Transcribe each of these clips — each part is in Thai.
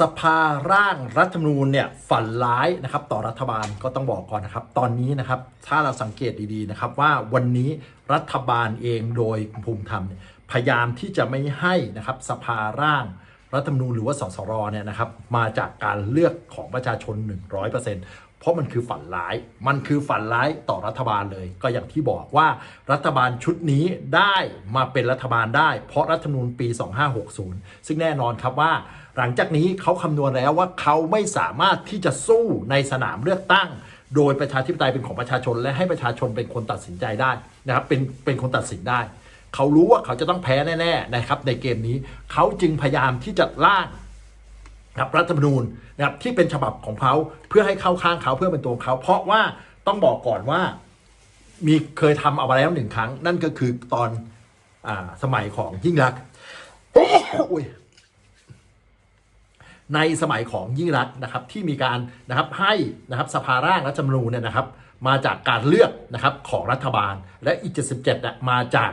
สภาร่างรัฐธรรมนูญเนี่ยฝันร้ายนะครับต่อรัฐบาลก็ต้องบอกก่อนนะครับ ตอนนี้นะครับถ้าเราสังเกตดีๆนะครับว่าวันนี้รัฐบาลเองโดยภูมิธรรมพยายามที่จะไม่ให้นะครับสภาร่างรัฐธรรมนูญหรือว่าสสรเนี่ยนะครับมาจากการเลือกของประชาชน 100%เเพราะมันคือฝันร้าย มันคือฝันร้ายต่อรัฐบาลเลย ก็อย่างที่บอกว่ารัฐบาลชุดนี้ได้มาเป็นรัฐบาลได้ เพราะรัฐธรรมนูญปี 2560 ซึ่งแน่นอนครับว่า หลังจากนี้เขาคำนวณแล้วว่าเขาไม่สามารถที่จะสู้ในสนามเลือกตั้ง โดยประชาธิปไตยเป็นของประชาชน และให้ประชาชนเป็นคนตัดสินใจได้นะครับเป็นเป็นคนตัดสินได้ เขารู้ว่าเขาจะต้องแพ้แน่ๆนะครับในเกมนี้เขาจึงพยายามที่จะล่าง นะครับรัฐธรรมนูญนะครับที่เป็นฉบับของเขาเพื่อให้เข้าข้างเขาเพื่อเป็นตัวของเขาเพราะว่าต้องบอกก่อนว่ามีเคยทำเอาไว้แล้วหนึ่งครั้ง นั่นก็คือตอนอสมัยของยิ่งรักในสมัยของยิ่งรักนะครับที่มีการนะครับให้นะครับสภาร่างรัฐธรรมนูญเนี่ยนะครับ มาจากการเลือกนะครับของรัฐบาลและอีก77เนี่ยมาจาก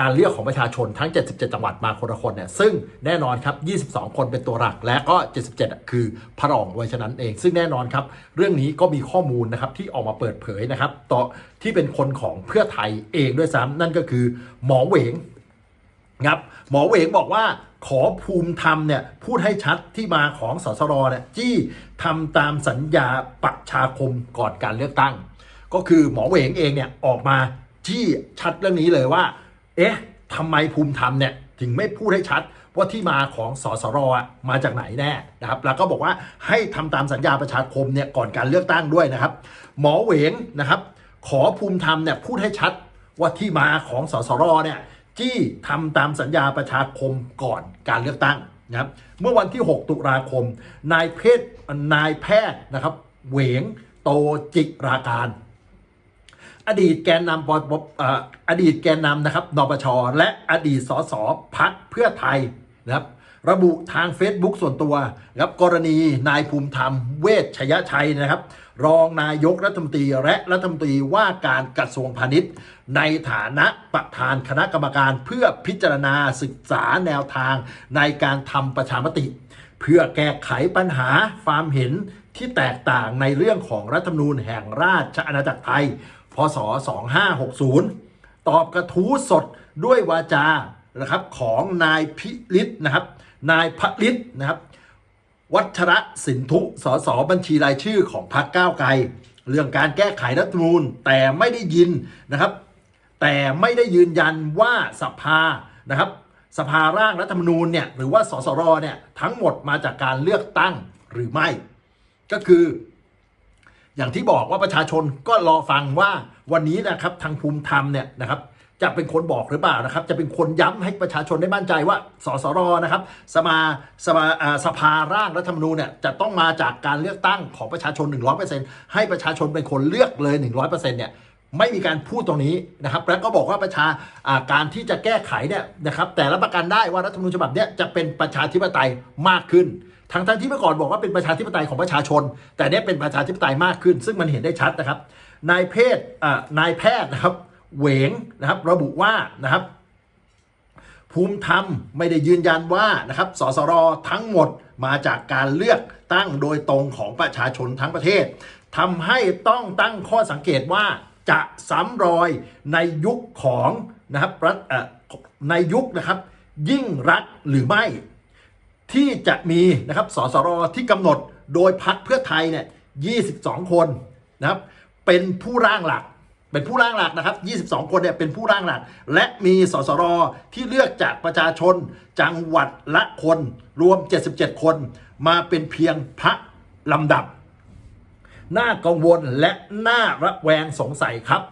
การเลือกของประชาชนทั้ง 77 จังหวัดมาคนละคนเนี่ยซึ่งแน่นอนครับ 22 คนเป็นตัวหลักและก็ 77อะคือพระรองไว้ฉะนั้นเอง ซึ่งแน่นอนครับ เรื่องนี้ก็มีข้อมูลนะครับที่ออกมาเปิดเผยนะครับต่อที่เป็นคนของเพื่อไทยเองด้วยซ้ำนั่นก็คือหมอเหวงครับหมอเหวงบอกว่าขอภูมิธรรมเนี่ยพูดให้ชัดที่มาของสสรเนี่ยจี้ทำตามสัญญาประชาคมก่อนการเลือกตั้ง ก็คือหมอเหวงเองเนี่ยออกมา จี้ชัดเรื่องนี้เลยว่า เอ๊ะทำไมภูมิธรรมเนี่ยถึงไม่พูดให้ชัดว่าที่มาของสสรอมาจากไหนแน่นะครับแล้วก็บอกว่าให้ทำตามสัญญาประชาคมเนี่ยก่อนการเลือกตั้งด้วยนะครับ หมอเหวงนะครับ ขอภูมิธรรมเนี่ยพูดให้ชัดว่าที่มาของสสรเนี่ยที่ทำตามสัญญาประชาคมก่อนการเลือกตั้งนะครับเมื่อวันที่ 6 ตุลาคม นายเพศนายแพทย์นะครับเหวงโตจิราการ อดีตแกนนำปปอ่อดีตแกนนำนะครับนปชและอดีตสสพักเพื่อไทยนะครับระบุทาง Facebook ส่วนตัวครับกรณีนายภูมิธรรมเวชชยชัยนะครับ รองนายกรัฐมนตรีและรัฐมนตรีว่าการกระทรวงพาณิชย์ ในฐานะประธานคณะกรรมการเพื่อพิจารณาศึกษาแนวทางในการทำประชามติ เพื่อแก้ไขปัญหาความเห็นที่แตกต่างในเรื่องของรัฐธรรมนูญแห่งราชอาณาจักรไทย พศ 2560 ตอบกระทู้สดด้วยวาจานะครับของนายพิริศนะครับ นายพริศนะครับวัชระสินทุสสบัญชีรายชื่อของพรรคก้าวไกล เรื่องการแก้ไขรัฐธรรมนูญแต่ไม่ได้ยินนะครับ แต่ไม่ได้ยืนยันว่าสภานะครับสภาร่างรัฐธรรมนูญเนี่ยหรือว่าสสรเนี่ยทั้งหมดมาจากการเลือกตั้งหรือไม่ ก็คือ อย่างที่บอกว่าประชาชนก็รอฟังว่าวันนี้นะครับทางภูมิธรรมเนี่ยนะครับจะเป็นคนบอกหรือเปล่านะครับ จะเป็นคนย้ำให้ประชาชนได้มั่นใจว่า สสรนะครับ สมาสมาสภาร่างรัฐธรรมนูญเนี่ยจะต้องมาจากการเลือกตั้งของประชาชน 100%ให้ประชาชนเป็นคนเลือกเลย 100%เนี่ยไม่มีการพูดตรงนี้นะครับ แล้วก็บอกว่าประชาาการที่จะแก้ไขเนี่ยนะครับ แต่ละประกันได้ว่ารัฐธรรมนูญฉบับเนี้ยจะเป็นประชาธิปไตยมากขึ้น ทั้งทั้งที่เมื่อก่อนบอกว่าเป็นประชาธิปไตยของประชาชน แต่เนี้ยเป็นประชาธิปไตยมากขึ้น ซึ่งมันเห็นได้ชัดนะครับ นายเพศอ่านายแพทย์นะครับเหวงนะครับระบุว่านะครับ ภูมิธรรมไม่ได้ยืนยันว่านะครับสสรทั้งหมดมาจากการเลือกตั้งโดยตรงของประชาชนทั้งประเทศทำให้ต้องตั้งข้อสังเกตว่าจะซ้ำรอยในยุคของนะครับรัฐในยุคนะครับยิ่งรักหรือไม่ ที่จะมีนะครับสสรที่กำหนดโดยพักเพื่อไทยเนี่ย22 คนนะครับเป็นผู้ร่างหลัก เป็นผู้ร่างหลักนะครับ 22 คนเนี่ยเป็นผู้ร่างหลัก และมีสสรที่เลือกจากประชาชนจังหวัดละคนรวม 77 คนมาเป็นเพียงพระลำดับน่ากังวลและน่าระแวงสงสัยครับ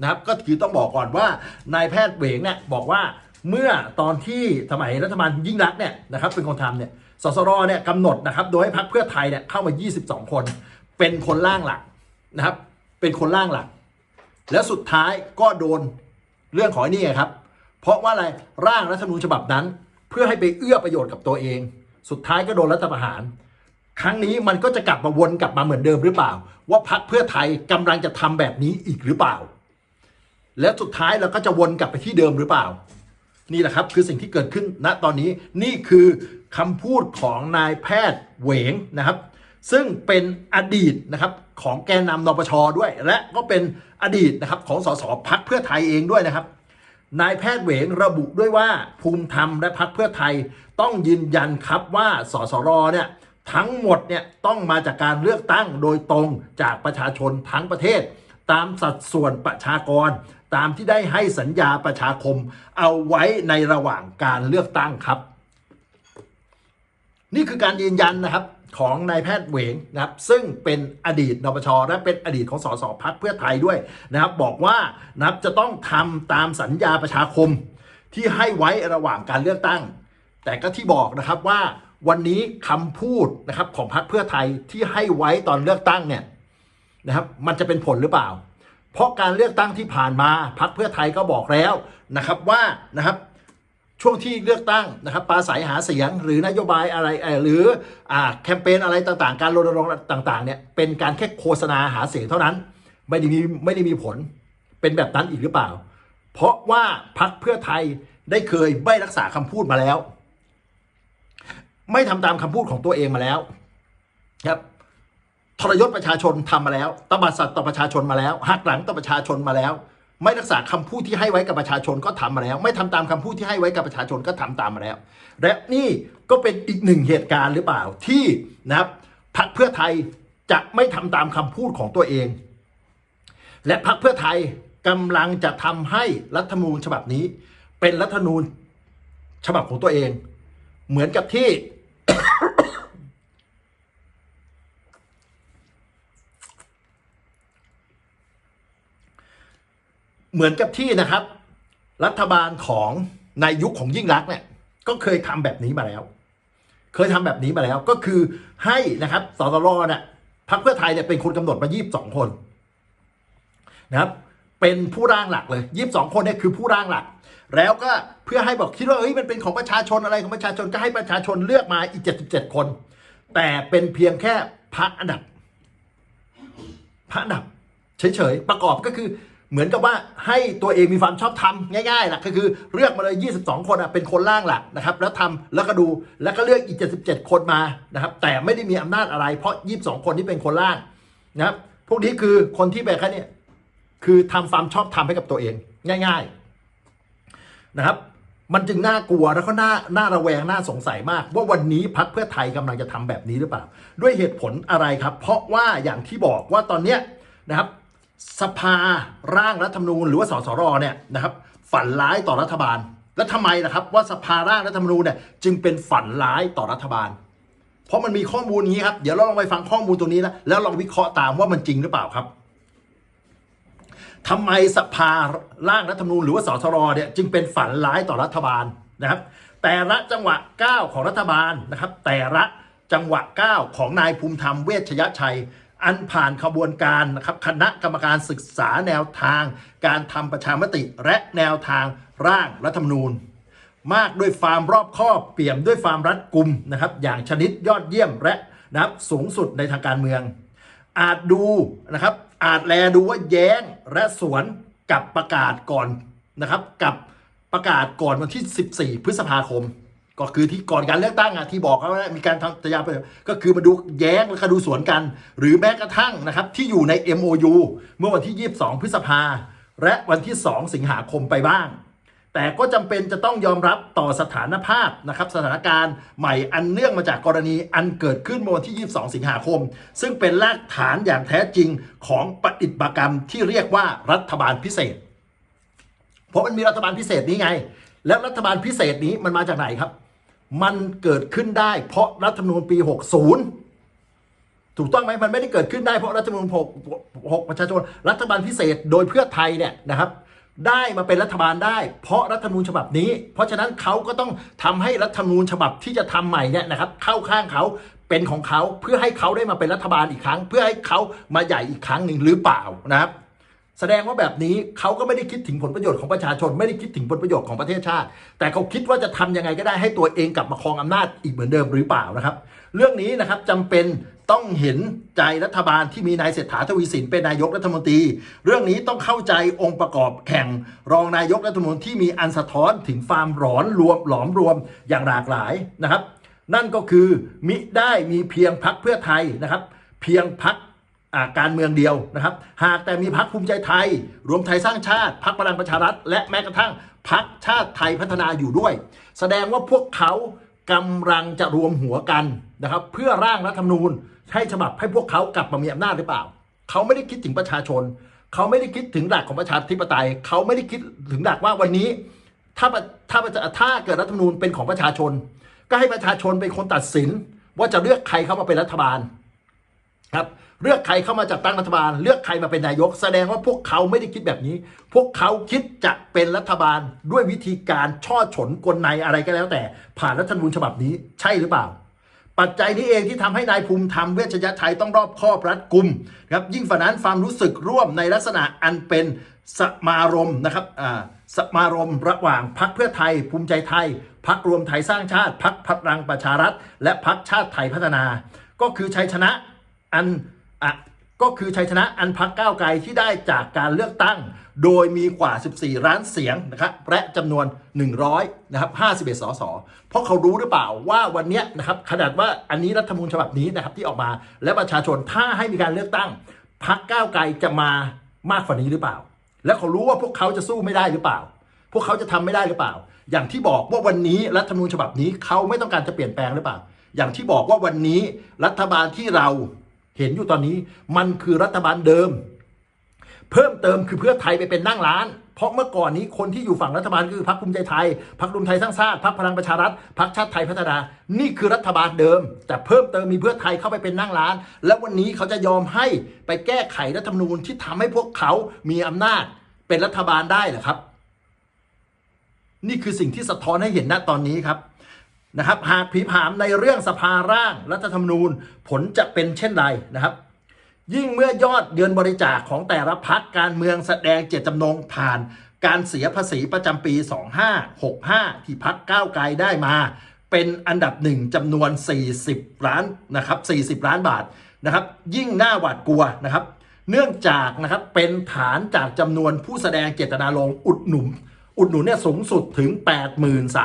นะครับ ก็คือต้องบอกก่อนว่านายแพทย์เหวงเนี่ยบอกว่า เมื่อตอนที่สมัยรัฐบาลยิ่งรักเนี่ยนะครับเป็นคนทำเนี่ยสสรเนี่ยกำหนดนะครับโดยให้พรรคเพื่อไทยเนี่ยเข้ามา 22 คน เป็นคนร่างหลักนะครับ เป็นคนร่างหลัก แล้วสุดท้ายก็โดนเรื่องของไอ้นี่ครับ เพราะว่าอะไรร่างรัฐธรรมนูญฉบับนั้น เพื่อให้ไปเอื้อประโยชน์กับตัวเอง สุดท้ายก็โดนรัฐประหาร ครั้งนี้มันก็จะกลับมาวนกลับมาเหมือนเดิมหรือเปล่า ว่าพักเพื่อไทยกำลังจะทำแบบนี้อีกหรือเปล่า แล้วสุดท้ายเราก็จะวนกลับไปที่เดิมหรือเปล่า นี่แหละครับคือสิ่งที่เกิดขึ้นณตอนนี้นี่คือคำพูดของนายแพทย์เหวงนะครับ ซึ่งเป็นอดีตนะครับของแกนนำนปชด้วย และก็เป็นอดีตนะครับของสสพักเพื่อไทยเองด้วยนะครับนายแพทย์เหวงระบุด้วยว่าภูมิธรรมและพักเพื่อไทยต้องยืนยันครับว่าสสรเนี่ยทั้งหมดเนี่ยต้องมาจากการเลือกตั้งโดยตรงจากประชาชนทั้งประเทศ ตามสัดส่วนประชากร ตามที่ได้ให้สัญญาประชาคมเอาไว้ในระหว่างการเลือกตั้งครับ นี่คือการยืนยันนะครับของนายแพทย์เหวงนะครับ ซึ่งเป็นอดีตนปชและเป็นอดีตของสสพักเพื่อไทยด้วยนะครับ บอกว่านะครับจะต้องทำตามสัญญาประชาคมที่ให้ไว้ระหว่างการเลือกตั้ง แต่ก็ที่บอกนะครับว่าวันนี้คำพูดนะครับของพรรคเพื่อไทยที่ให้ไว้ตอนเลือกตั้งเนี่ยนะครับ มันจะเป็นผลหรือเปล่า เพราะการเลือกตั้งที่ผ่านมาพรรคเพื่อไทยก็บอกแล้วนะครับว่านะครับช่วงที่เลือกตั้งนะครับปราศัยหาเสียงหรือนโยบายอะไรหรืออแคมเปญอะไรต่างๆ การรณรงค์ต่างๆเนี่ยเป็นการแค่โฆษณาหาเสียงเท่านั้น ไม่ได้มีไม่ได้มีผลเป็นแบบนั้นอีกหรือเปล่า เพราะว่าพรรคเพื่อไทยได้เคยไม่รักษาคำพูดมาแล้ว ไม่ทำตามคำพูดของตัวเองมาแล้วครับ ทรยศประชาชนทำมาแล้วตบสัตว์ต่อประชาชนมาแล้วหักหลังต่อประชาชนมาแล้ว ไม่รักษาคำพูดที่ให้ไว้กับประชาชนก็ทำมาแล้ว ไม่ทำตามคำพูดที่ให้ไว้กับประชาชนก็ทำตามมาแล้ว และนี่ก็เป็นอีกหนึ่งเหตุการณ์หรือเปล่าที่นะครับพรรคเพื่อไทยจะไม่ทำตามคำพูดของตัวเอง และพรรคเพื่อไทยกำลังจะทำให้รัฐธรรมนูญฉบับนี้ เป็นรัฐธรรมนูญฉบับของตัวเอง เหมือนกับที่ เหมือนกับที่นะครับ รัฐบาลของในยุคของยิ่งรักเนี่ยก็เคยทำแบบนี้มาแล้ว เคยทำแบบนี้มาแล้วก็คือให้นะครับสตรเนี่ยพรรคเพื่อไทยเนี่ยเป็นคนกำหนดมา22คนนะครับ เป็นผู้ร่างหลักเลย22คนเนี่ยคือผู้ร่างหลัก แล้วก็เพื่อให้บอกคิดว่าเอ้ยมันเป็นของประชาชนอะไรของประชาชนก็ให้ประชาชนเลือกมาอีก77คน แต่เป็นเพียงแค่พระอันดับพระอันดับเฉยๆประกอบก็คือ เหมือนกับว่าให้ตัวเองมีความชอบธรรมง่ายๆล่ะก็คือเลือกมาเลย 22 คนอะเป็นคนล่างหลักนะครับแล้วทำแล้วก็ดูแล้วก็เลือกอีก 77 คนมานะครับแต่ไม่ได้มีอำนาจอะไร เพราะ 22 คนที่เป็นคนล่างนะครับพวกนี้คือคนที่แบบแค่นี้คือทำความชอบธรรมให้กับตัวเองง่าย ๆนะครับ มันจึงน่ากลัวแล้วก็น่าน่าระแวงน่าสงสัยมาก ว่าวันนี้พักเพื่อไทยกำลังจะทำแบบนี้หรือเปล่า ด้วยเหตุผลอะไรครับ เพราะว่าอย่างที่บอกว่าตอนเนี้ยนะครับ สภาร่างรัฐธรรมนูญหรือว่าสสรเนี่ยนะครับ ฝันร้ายต่อรัฐบาล แล้วทำไมล่ะครับ ว่าสภาร่างรัฐธรรมนูญเนี่ยจึงเป็นฝันร้ายต่อรัฐบาล เพราะมันมีข้อมูลอย่างนี้ครับเดี๋ยวเราลองไปฟังข้อมูลตรงนี้นะแล้วลองวิเคราะห์ตามว่ามันจริงหรือเปล่าครับทำไมสภาร่างรัฐธรรมนูญหรือว่าสสรเนี่ยจึงเป็นฝันร้ายต่อรัฐบาลนะครับ แต่ละจังหวะก้าวของรัฐบาลนะครับ แต่ละจังหวะก้าวของนายภูมิธรรมเวชยชัย อันผ่านขบวนการนะครับคณะกรรมการศึกษาแนวทาง การทำประชามติและแนวทางร่างรัฐธรรมนูญ มากด้วยความรอบคอบเปี่ยมด้วยความรัดกุมนะครับอย่างชนิดยอดเยี่ยมและนะครับสูงสุดในทางการเมือง อาจดูนะครับอาจแลดูว่าแย้งและสวนกับประกาศก่อนนะครับกับประกาศก่อนวันที่ 14 พฤษภาคม ก็คือที่ก่อนการเลือกตั้งอะที่บอกเขาว่ามีการทำสัญญาไปก็คือมาดูแย้งและก็ดูสวนกัน หรือแม้กระทั่งนะครับที่อยู่ใน MOU เมื่อวันที่ 22 พฤษภา และวันที่ 2 สิงหาคมไปบ้าง แต่ก็จำเป็นจะต้องยอมรับต่อสถานภาพนะครับสถานการณ์ใหม่อันเนื่องมาจากกรณีอันเกิดขึ้นเมื่อวันที่ 22 สิงหาคม ซึ่งเป็นรากฐานอย่างแท้จริงของปฏิบัติกรรมที่เรียกว่ารัฐบาลพิเศษ เพราะมันมีรัฐบาลพิเศษนี้ไง แล้วรัฐบาลพิเศษนี้มันมาจากไหนครับ มันเกิดขึ้นได้ เพราะรัฐธรรมนูญปี 60 ถูกต้องไหมมันไม่ได้เกิดขึ้นได้เพราะรัฐธรรมนูญ6ประชาชน รัฐบาลพิเศษโดยเพื่อไทยเนี่ยนะครับ ได้มาเป็นรัฐบาลได้ เพราะรัฐธรรมนูญฉบับนี้ เพราะฉะนั้นเขาก็ต้องทำให้รัฐธรรมนูญฉบับที่จะทำใหม่เนี่ยนะครับ เข้าข้างเขาเป็นของเขาเพื่อให้เขาได้มาเป็นรัฐบาลอีกครั้ง เพื่อให้เขามาใหญ่อีกครั้งหนึ่งหรือเปล่านะครับ แสดงว่าแบบนี้เขาก็ไม่ได้คิดถึงผลประโยชน์ของประชาชน ไม่ได้คิดถึงผลประโยชน์ของประเทศชาติ แต่เขาคิดว่าจะทำยังไงก็ได้ให้ตัวเองกลับมาครองอำนาจอีกเหมือนเดิมหรือเปล่านะครับ เรื่องนี้นะครับจำเป็นต้องเห็นใจรัฐบาลที่มีนายเศรษฐาทวีสินเป็นนายกรัฐมนตรี เรื่องนี้ต้องเข้าใจองค์ประกอบแข่งรองนายกรัฐมนตรีที่มีอันสะท้อนถึงความหลอนรวมหลอมรวมอย่างหลากหลายนะครับ นั่นก็คือมิได้มีเพียงพักเพื่อไทยนะครับ เพียงพัก การเมืองเดียวนะครับ หากแต่มีพักภูมิใจไทย รวมไทยสร้างชาติพักพลังประชารัฐ และแม้กระทั่งพักชาติไทยพัฒนาอยู่ด้วย แสดงว่าพวกเขากำลังจะรวมหัวกันนะครับ เพื่อร่างรัฐธรรมนูญให้ฉบับให้พวกเขากลับมามีอำนาจหรือเปล่า เขาไม่ได้คิดถึงประชาชน เขาไม่ได้คิดถึงหลักของประชาธิปไตย เขาไม่ได้คิดถึงหลักว่าวันนี้ถ้าถ้าถ้าเกิดรัฐธรรมนูญเป็นของประชาชน ก็ให้ประชาชนเป็นคนตัดสินว่าจะเลือกใครเข้ามาเป็นรัฐบาลครับ เลือกใครเข้ามาจัดตั้งรัฐบาล เลือกใครมาเป็นนายก แสดงว่าพวกเขาไม่ได้คิดแบบนี้ พวกเขาคิดจะเป็นรัฐบาลด้วยวิธีการช่อฉนกลในอะไรก็แล้วแต่ ผ่านรัฐธรรมนูญฉบับนี้ใช่หรือเปล่า ปัจจัยนี้เองที่ทำให้นายภูมิธรรมเวชยชัยต้องรอบคอบรัดกุมครับยิ่งฝันนั้นความรู้สึกร่วมในลักษณะอันเป็นสมารมนะครับอ่าสมารมระหว่างพักเพื่อไทย ภูมิใจไทยพักรวมไทยสร้างชาติพักพลังประชารัฐ และพักชาติไทยพัฒนา ก็คือชัยชนะอัน อะก็คือชัยชนะอันพักก้าวไกลที่ได้จากการเลือกตั้ง โดยมีกว่า 14 ล้านเสียงนะครับและจำนวน 100นะครับ51 สส เพราะเขารู้หรือเปล่าว่าวันนี้นะครับขนาดว่าอันนี้รัฐธรรมนูญฉบับนี้นะครับที่ออกมาและประชาชนถ้าให้มีการเลือกตั้งพักก้าวไกลจะมามากกว่านี้หรือเปล่า และเขารู้ว่าพวกเขาจะสู้ไม่ได้หรือเปล่า พวกเขาจะทำไม่ได้หรือเปล่า อย่างที่บอกว่าวันนี้รัฐธรรมนูญฉบับนี้เขาไม่ต้องการจะเปลี่ยนแปลงหรือเปล่า อย่างที่บอกว่าวันนี้รัฐบาลที่เรา เห็นอยู่ตอนนี้มันคือรัฐบาลเดิม เพิ่มเติมคือเพื่อไทยไปเป็นนั่งร้าน เพราะเมื่อก่อนนี้คนที่อยู่ฝั่งรัฐบาลคือพรรคภูมิใจไทยพรรครวมไทยสร้างชาติพรรคพลังประชารัฐพรรคชาติไทยพัฒนา นี่คือรัฐบาลเดิม แต่เพิ่มเติมมีเพื่อไทยเข้าไปเป็นนั่งร้าน แล้ววันนี้เขาจะยอมให้ไปแก้ไขรัฐธรรมนูญที่ทำให้พวกเขามีอำนาจเป็นรัฐบาลได้เหรอครับ นี่คือสิ่งที่สะท้อนให้เห็นณตอนนี้ครับ นะครับ หากผีผามในเรื่องสภาร่างรัฐธรรมนูญผลจะเป็นเช่นไรนะครับ ยิ่งเมื่อยอดเดือนบริจาคของแต่ละพักการเมืองแสดงเจตจำนงผ่านการเสียภาษีประจำปี 2565 ที่พักก้าวไกลได้มา เป็นอันดับหนึ่งจำนวน 40 ล้านนะครับ40 ล้านบาทนะครับ ยิ่งน่าหวาดกลัวนะครับ เนื่องจากนะครับเป็นฐานจากจำนวนผู้แสดงเจตนารมณ์อุดหนุน อุดหนุนเนี่ยสูงสุดถึง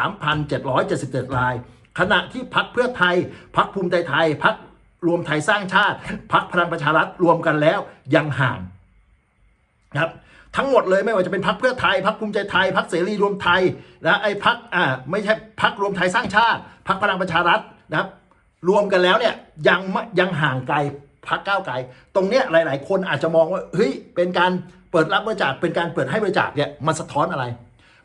83,777 ราย ขณะที่พักเพื่อไทย พักภูมิใจไทย พักรวมไทยสร้างชาติ พักพลังประชารัฐรวมกันแล้วยังห่างนะครับทั้งหมดเลยไม่ว่าจะเป็นพักเพื่อไทยพักภูมิใจไทยพักเสรีรวมไทยนะไอ้พักอ่าไม่ใช่พักรวมไทยสร้างชาติพักพลังประชารัฐนะครับ รวมกันแล้วเนี่ยยังยังห่างไกลพักก้าวไกล ตรงเนี้ยหลาย ๆ คนอาจจะมองว่าเฮ้ยเป็นการเปิดรับบริจาคเป็นการเปิดให้บริจาคเนี่ยมันสะท้อนอะไร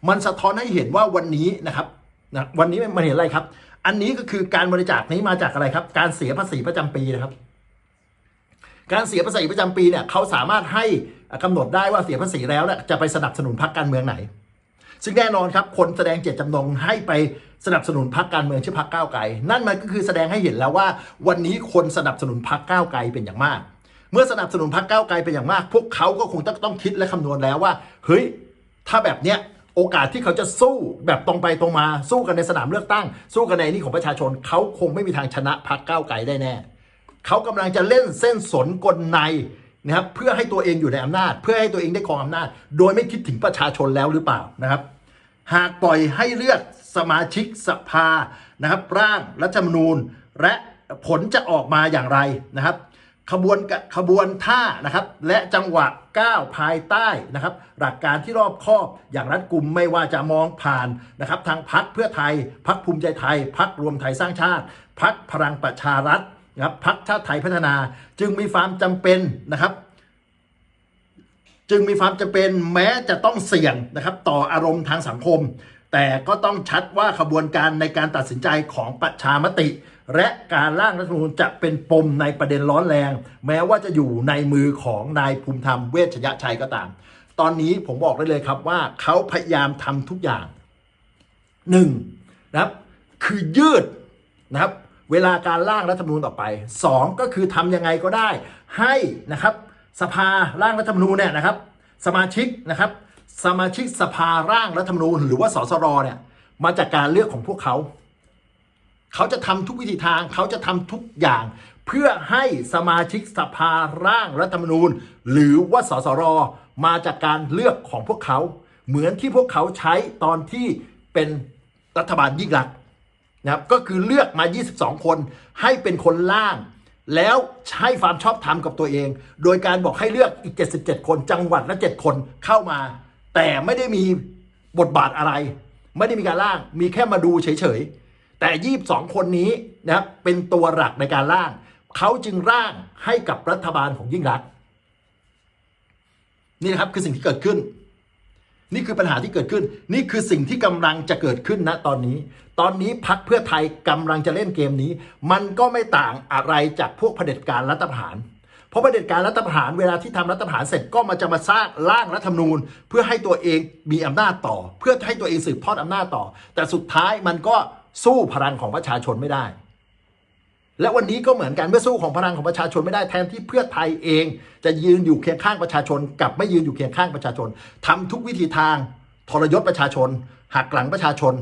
มันสะท้อนให้เห็นว่าวันนี้นะครับนะวันนี้มันเห็นอะไรครับ อันนี้ก็คือการบริจาคนี้มาจากอะไรครับ การเสียภาษีประจำปีนะครับ การเสียภาษีประจำปีเนี่ยเขาสามารถให้กำหนดได้ว่าเสียภาษีแล้วเนี่ยจะไปสนับสนุนพรรคการเมืองไหน ซึ่งแน่นอนครับ คนแสดงเจตจำนงให้ไปสนับสนุนพรรคการเมืองชื่อพรรคก้าวไกลนั่นมันก็คือแสดงให้เห็นแล้วว่า วันนี้คนสนับสนุนพรรคก้าวไกลเป็นอย่างมาก เมื่อสนับสนุนพรรคก้าวไกลเป็นอย่างมาก พวกเขาก็คงต้องคิดและคำนวณแล้วว่าเฮ้ยถ้าแบบเนี้ย โอกาสที่เขาจะสู้แบบตรงไปตรงมาสู้กันในสนามเลือกตั้ง สู้กันในนี่ของประชาชนเขาคงไม่มีทางชนะพรรคก้าวไกลได้แน่เขากำลังจะเล่นเส้นสนกลในนะครับเพื่อให้ตัวเองอยู่ในอำนาจ เพื่อให้ตัวเองได้ครองอำนาจ โดยไม่คิดถึงประชาชนแล้วหรือเปล่านะครับ หากปล่อยให้เลือกสมาชิกสภานะครับร่างรัฐธรรมนูญ และผลจะออกมาอย่างไรนะครับ ขบวนขบวนท่านะครับ และจังหวะก้าวภายใต้นะครับ หลักการที่รอบคอบอย่างรัดกุมไม่ว่าจะมองผ่านนะครับ ทางพักเพื่อไทยพักภูมิใจไทยพักรวมไทยสร้างชาติพักพลังประชารัฐนะครับพักชาติไทยพัฒนา จึงมีความจำเป็นนะครับ จึงมีความจำเป็นแม้จะต้องเสี่ยงนะครับ ต่ออารมณ์ทางสังคม แต่ก็ต้องชัดว่าขบวนการในการตัดสินใจของประชามติ และการร่างรัฐธรรมนูญจะเป็นปมในประเด็นร้อนแรง แม้ว่าจะอยู่ในมือของนายภูมิธรรมเวชยชัยก็ตาม ตอนนี้ผมบอกได้เลยครับว่าเขาพยายามทำทุกอย่างหนึ่งนะครับคือยืดนะครับเวลาการร่างรัฐธรรมนูญต่อไปสองก็คือทำยังไงก็ได้ ให้นะครับสภาร่างรัฐธรรมนูญเนี่ยนะครับสมาชิกนะครับสมาชิกสภาร่างรัฐธรรมนูญ หรือว่าสสรเนี่ยมาจากการเลือกของพวกเขา เขาจะทำทุกวิธีทาง เขาจะทำทุกอย่าง เพื่อให้สมาชิกสภาร่างรัฐธรรมนูญ หรือว่าสสรมาจากการเลือกของพวกเขา เหมือนที่พวกเขาใช้ตอนที่เป็นรัฐบาลยิ่งรักนะครับก็คือเลือกมา 22 คน ให้เป็นคนล่าง แล้วใช้ความชอบธรรมกับตัวเอง โดยการบอกให้เลือกอีก 77 คนจังหวัดละ7คนเข้ามา แต่ไม่ได้มีบทบาทอะไร ไม่ได้มีการล่าง มีแค่มาดูเฉยๆ แต่ 22 คนนี้นะครับเป็นตัวหลักในการล่าง เขาจึงร่างให้กับรัฐบาลของยิ่งรัก นี่นะครับคือสิ่งที่เกิดขึ้น นี่คือปัญหาที่เกิดขึ้น นี่คือสิ่งที่กำลังจะเกิดขึ้นณตอนนี้ ตอนนี้พักเพื่อไทยกำลังจะเล่นเกมนี้ มันก็ไม่ต่างอะไรจากพวกเผด็จการรัฐประหารเพราะเผด็จการรัฐประหารเวลาที่ทำรัฐประหารเสร็จก็มาจะมาสร้างร่างรัฐธรรมนูญ เพื่อให้ตัวเองมีอำนาจต่อ เพื่อให้ตัวเองสืบทอดอำนาจต่อ แต่สุดท้ายมันก็ สู้พลังของประชาชนไม่ได้ และวันนี้ก็เหมือนกันเมื่อสู้ของพลังของประชาชนไม่ได้แทนที่เพื่อไทยเอง จะยืนอยู่เคียงข้างประชาชนกับไม่ยืนอยู่เคียงข้างประชาชนทำทุกวิธีทาง ทรยศประชาชน หักหลังประชาชน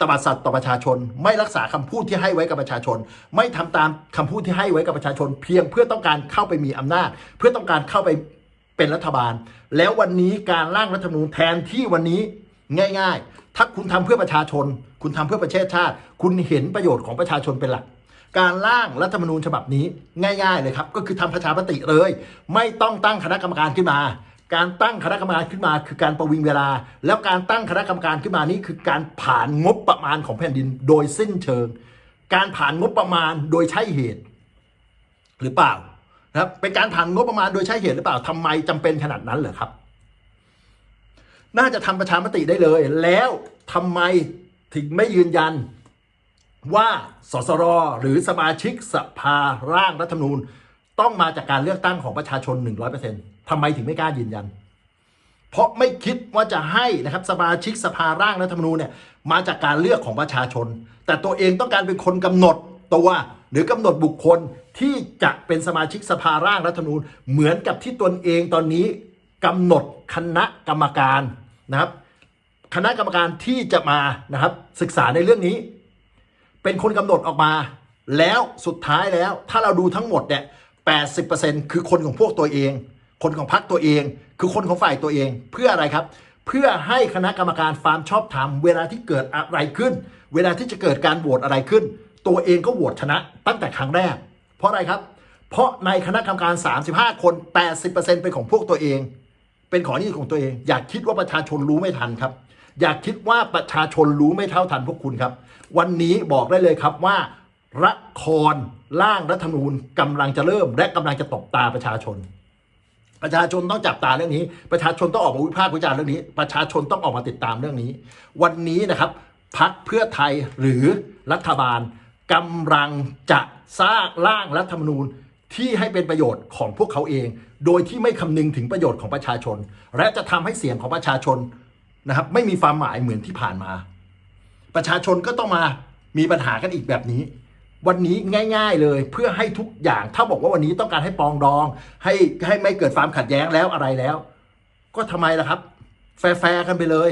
ตบัดสัตว์ต่อประชาชน ไม่รักษาคำพูดที่ให้ไว้กับประชาชน ไม่ทำตามคำพูดที่ให้ไว้กับประชาชน เพียงเพื่อต้องการเข้าไปมีอำนาจ เพื่อต้องการเข้าไปเป็นรัฐบาล แล้ววันนี้การร่างรัฐธรรมนูญแทนที่วันนี้ง่าย ๆ ถ้าคุณทำเพื่อประชาชน คุณทำเพื่อประเทศชาติ คุณเห็นประโยชน์ของประชาชนเป็นหลัก การร่างรัฐธรรมนูญฉบับนี้ง่าย ๆ เลยครับ ก็คือทำประชามติเลย ไม่ต้องตั้งคณะกรรมการขึ้นมา การตั้งคณะกรรมการขึ้นมา คือการประวิงเวลา แล้วการตั้งคณะกรรมการขึ้นมานี้คือการผ่านงบประมาณของแผ่นดินโดยสิ้นเชิง การผ่านงบประมาณโดยใช่เหตุ หรือเปล่านะครับเป็นการผ่านงบประมาณโดยใช่เหตุหรือเปล่าทำไมจำเป็นขนาดนั้นเหรอครับ น่าจะทำประชามติได้เลย แล้วทำไมถึงไม่ยืนยัน ว่าสสรหรือสมาชิกสภาร่างรัฐธรรมนูญ ต้องมาจากการเลือกตั้งของประชาชน 100%ทำไมถึงไม่กล้ายืนยัน เพราะไม่คิดว่าจะให้นะครับสมาชิกสภาร่างรัฐธรรมนูญเนี่ยมาจากการเลือกของประชาชน แต่ตัวเองต้องการเป็นคนกำหนดตัวหรือกำหนดบุคคลที่จะเป็นสมาชิกสภาร่างรัฐธรรมนูญ เหมือนกับที่ตนเองตอนนี้กำหนดคณะกรรมการ นะครับคณะกรรมการที่จะมานะครับศึกษาในเรื่องนี้ เป็นคนกำหนดออกมา แล้วสุดท้ายแล้วถ้าเราดูทั้งหมดเนี่ย80%คือคนของพวกตัวเอง คนของพรรคตัวเอง คือคนของฝ่ายตัวเอง เพื่ออะไรครับ เพื่อให้คณะกรรมการความชอบธรรมเวลาที่เกิดอะไรขึ้น เวลาที่จะเกิดการโหวตอะไรขึ้น ตัวเองก็โหวตชนะตั้งแต่ครั้งแรก เพราะอะไรครับ เพราะในคณะกรรมการ 35 คน 80%เป็นของพวกตัวเอง เป็นของนี่ของตัวเอง อยากคิดว่าประชาชนรู้ไม่ทันครับ อยากคิดว่าประชาชนรู้ไม่เท่าทันพวกคุณครับ วันนี้บอกได้เลยครับว่าละครร่างรัฐธรรมนูญกำลังจะเริ่ม และกำลังจะตบตาประชาชน ประชาชนต้องจับตาเรื่องนี้ ประชาชนต้องออกมาวิพากษ์วิจารณ์เรื่องนี้ ประชาชนต้องออกมาติดตามเรื่องนี้ วันนี้นะครับพักเพื่อไทยหรือรัฐบาลกำลังจะสร้างร่างรัฐธรรมนูญที่ให้เป็นประโยชน์ของพวกเขาเอง โดยที่ไม่คำนึงถึงประโยชน์ของประชาชน และจะทำให้เสียงของประชาชนนะครับ ไม่มีความหมายเหมือนที่ผ่านมา ประชาชนก็ต้องมามีปัญหากันอีกแบบนี้ วันนี้ง่าย ๆเลยเพื่อให้ทุกอย่างถ้าบอกว่าวันนี้ต้องการให้ปองดอง ให้ให้ไม่เกิดความขัดแย้งแล้วอะไรแล้ว ก็ทำไมล่ะครับ แฟร์ๆกันไปเลย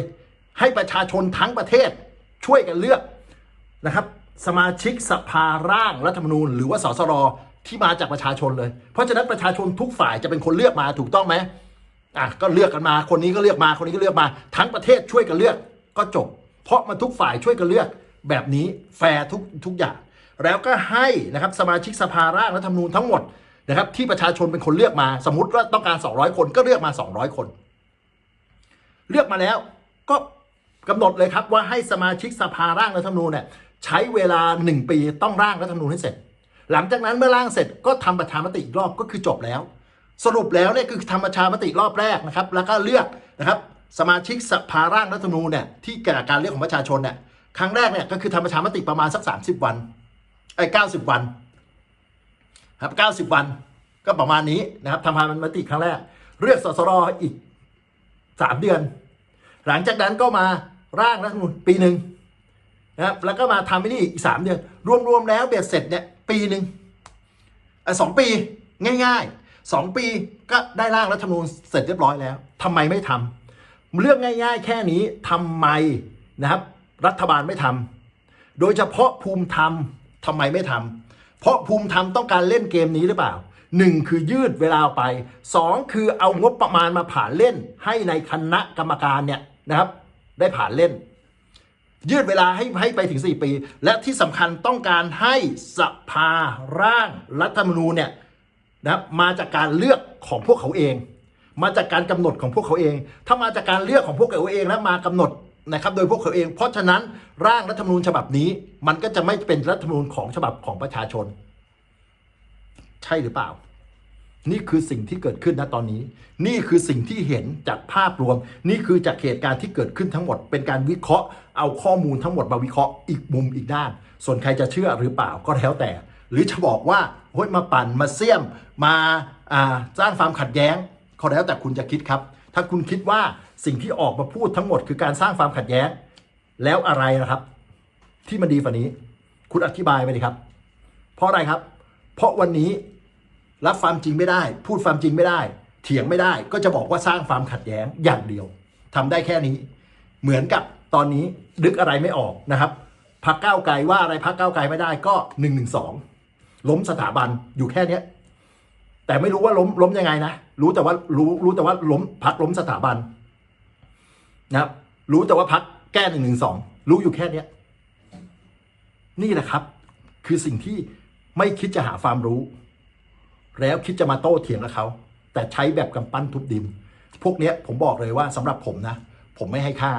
ให้ประชาชนทั้งประเทศช่วยกันเลือกนะครับ สมาชิกสภาร่างรัฐธรรมนูญ หรือว่าสสร ที่มาจากประชาชนเลย เพราะฉะนั้นประชาชนทุกฝ่ายจะเป็นคนเลือกมาถูกต้องไหมอะก็เลือกกันมา คนนี้ก็เลือกมาคนนี้ก็เลือกมา ทั้งประเทศช่วยกันเลือกก็จบ เพราะมันทุกฝ่ายช่วยกันเลือกแบบนี้แฟร์ทุกทุกอย่าง แล้วก็ให้นะครับสมาชิกสภาร่างรัฐธรรมนูญทั้งหมดนะครับที่ประชาชนเป็นคนเลือกมาสมมติว่าต้องการ 200 คนก็เลือกมา 200 คน เลือกมาแล้วก็กำหนดเลยครับว่าให้สมาชิกสภาร่างรัฐธรรมนูญเนี่ยใช้เวลา 1 ปีต้องร่างรัฐธรรมนูญให้เสร็จ หลังจากนั้นเมื่อร่างเสร็จก็ทำประชามติอีกรอบก็คือจบแล้ว สรุปแล้วเนี่ยคือทำประชามติรอบแรกนะครับ แล้วก็เลือกนะครับสมาชิกสภาร่างรัฐธรรมนูญเนี่ยที่เกิดจากการเลือกของประชาชนเนี่ยครั้งแรกเนี่ยก็คือทำประชามติประมาณสัก 30 วันไอ้เก้าสิบวันครับเก้าสิบวันก็ประมาณนี้นะครับทำประชามติครั้งแรก เลือกสสรอีกสามเดือน หลังจากนั้นก็มาร่างรัฐธรรมนูญปีหนึ่งนะครับแล้วก็มาทำไปนี่อีกสามเดือน รวมๆแล้วเบ็ดเสร็จเนี่ย ปีหนึ่งอะสองปีง่ายๆสองปีก็ได้ร่างรัฐธรรมนูญเสร็จเรียบร้อยแล้วทำไมไม่ทำเรื่องง่าย ๆ แค่นี้ทำไมนะครับ รัฐบาลไม่ทำโดยเฉพาะภูมิธรรมทำไมไม่ทำเพราะภูมิธรรมต้องการเล่นเกมนี้หรือเปล่าหนึ่งคือยืดเวลาไปสองคือเอางบประมาณมาผ่านเล่น ให้ในคณะกรรมการเนี่ยนะครับ ได้ผ่านเล่น ยืดเวลาให้ให้ไปถึง 4 ปี และที่สำคัญต้องการให้สภาร่างรัฐธรรมนูญเนี่ยนะมาจากการเลือกของพวกเขาเอง มาจากการกำหนดของพวกเขาเอง ถ้ามาจากการเลือกของพวกเขาเองแล้วมากำหนดนะครับโดยพวกเขาเอง เพราะฉะนั้นร่างรัฐธรรมนูญฉบับนี้ มันก็จะไม่เป็นรัฐธรรมนูญของฉบับของประชาชน ใช่หรือเปล่า นี่คือสิ่งที่เกิดขึ้นนะตอนนี้ นี่คือสิ่งที่เห็นจากภาพรวม นี่คือจากเหตุการณ์ที่เกิดขึ้นทั้งหมด เป็นการวิเคราะห์ เอาข้อมูลทั้งหมดมาวิเคราะห์อีกมุมอีกด้าน ส่วนใครจะเชื่อหรือเปล่าก็แล้วแต่ หรือจะบอกว่าเฮ้ยมาปั่นมาเสี่ยม มาสร้างความขัดแย้งก็แล้วแต่คุณจะคิดครับ ถ้าคุณคิดว่าสิ่งที่ออกมาพูดทั้งหมด คือการสร้างความขัดแย้ง แล้วอะไรนะครับ ที่มันดีฝ่านี้ คุณอธิบายไปดิครับ เพราะอะไรครับ เพราะวันนี้ รับความจริงไม่ได้ พูดความจริงไม่ได้ เถียงไม่ได้ ก็จะบอกว่าสร้างความขัดแย้งอย่างเดียวทำได้แค่นี้ เหมือนกับตอนนี้ดึกอะไรไม่ออกนะครับพักเก้าไกลว่าอะไรพักเก้าไกลไม่ได้ก็หนึ่งหนึ่งสองล้มสถาบันอยู่แค่เนี้ยแต่ไม่รู้ว่าล้มล้มยังไงนะรู้แต่ว่ารู้รู้แต่ว่าล้มพักล้มสถาบันนะครับรู้แต่ว่าพักแก้หนึ่งหนึ่งสองรู้อยู่แค่เนี้ยนี่แหละครับ คือสิ่งที่ไม่คิดจะหาความรู้ แล้วคิดจะมาโต้เถียงกับเขา แต่ใช้แบบกำปั้นทุบดิน พวกนี้ผมบอกเลยว่าสำหรับผมนะ ผมไม่ให้ค่า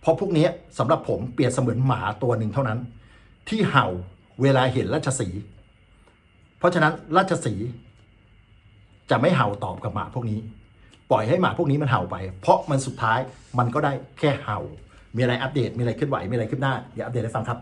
เพราะพวกนี้สำหรับผมเปรียบเสมือนหมาตัวหนึ่งเท่านั้น ที่เห่าเวลาเห็นราชสี เพราะฉะนั้นราชสีจะไม่เห่าตอบกับหมาพวกนี้ ปล่อยให้หมาพวกนี้มันเห่าไป เพราะมันสุดท้ายมันก็ได้แค่เห่า มีอะไรอัปเดต มีอะไรเคลื่อนไหว มีอะไรขึ้นหน้า เดี๋ยวอัปเดตให้ฟังครับ